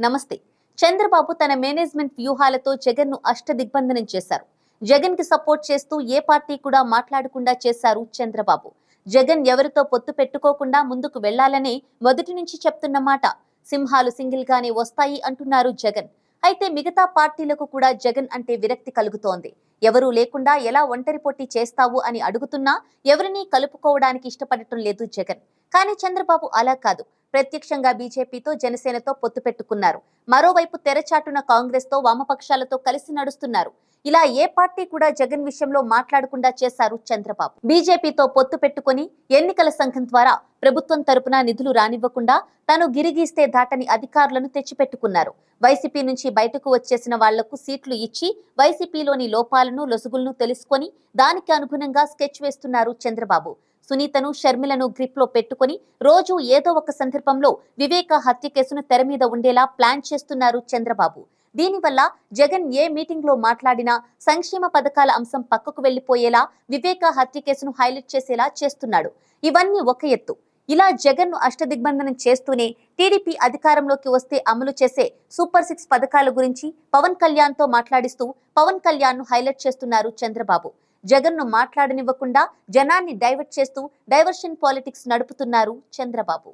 నమస్తే. చంద్రబాబు తన మేనేజ్మెంట్ వ్యూహాలతో జగన్ను అష్ట దిగ్బంధనం చేశారు. జగన్కి సపోర్ట్ చేస్తూ ఏ పార్టీ కూడా మాట్లాడకుండా చేశారు చంద్రబాబు. జగన్ ఎవరితో పొత్తు పెట్టుకోకుండా ముందుకు వెళ్ళాలనే మొదటి నుంచి చెప్తున్న మాట. సింహాలు సింగిల్ గానే వస్తాయి అంటున్నారు జగన్. అయితే మిగతా పార్టీలకు కూడా జగన్ అంటే విరక్తి కలుగుతోంది. ఎవరూ లేకుండా ఎలా ఒంటరి పోటీ చేస్తావు అని అడుగుతున్నా ఎవరినీ కలుపుకోవడానికి ఇష్టపడటం లేదు జగన్. కానీ చంద్రబాబు అలా కాదు. ప్రత్యక్షంగా బీజేపీతో జనసేనతో పొత్తు పెట్టుకున్నారు. మరోవైపు తెరచాటున కాంగ్రెస్తో వామపక్షాలతో కలిసి నడుస్తున్నారు. ఇలా ఏ పార్టీ కూడా జగన్ విషయంలో మాట్లాడకుండా చేశారు చంద్రబాబు. బీజేపీతో పొత్తు పెట్టుకుని ఎన్నికల సంఘం ద్వారా ప్రభుత్వం తరపున నిధులు రానివ్వకుండా తాను గిరిగీస్తే దాటని అధికారులను తెచ్చిపెట్టుకున్నారు. వైసీపీ నుంచి బయటకు వచ్చేసిన వాళ్ళకు సీట్లు ఇచ్చి వైసీపీలోని లోపాలను లొసుగులను తెలుసుకొని దానికి అనుగుణంగా స్కెచ్ వేస్తున్నారు చంద్రబాబు. సునీతను షర్మిలను గ్రిప్లో పెట్టుకుని రోజు ఏదో ఒక సందర్భంలో వివేక హత్య కేసును తెర మీద ఉండేలా ప్లాన్ చేస్తున్నారు చంద్రబాబు. దీనివల్ల జగన్ ఏ మీటింగ్లో మాట్లాడినా సంక్షేమ పథకాల అంశం పక్కకు వెళ్ళిపోయేలా వివేక హత్య కేసును హైలైట్ చేసేలా చేస్తున్నాడు. ఇవన్నీ ఒక ఎత్తు. ఇలా జగన్ను అష్టదిగ్బంధనం చేస్తూనే టీడీపీ అధికారంలోకి వస్తే అమలు చేసే సూపర్ సిక్స్ పథకాల గురించి పవన్ కళ్యాణ్తో మాట్లాడిస్తూ పవన్ కళ్యాణ్ను హైలైట్ చేస్తున్నారు చంద్రబాబు. జగన్ను మాట్లాడనివ్వకుండా జనాన్ని డైవర్ట్ చేస్తూ డైవర్షన్ పాలిటిక్స్ నడుపుతున్నారు చంద్రబాబు.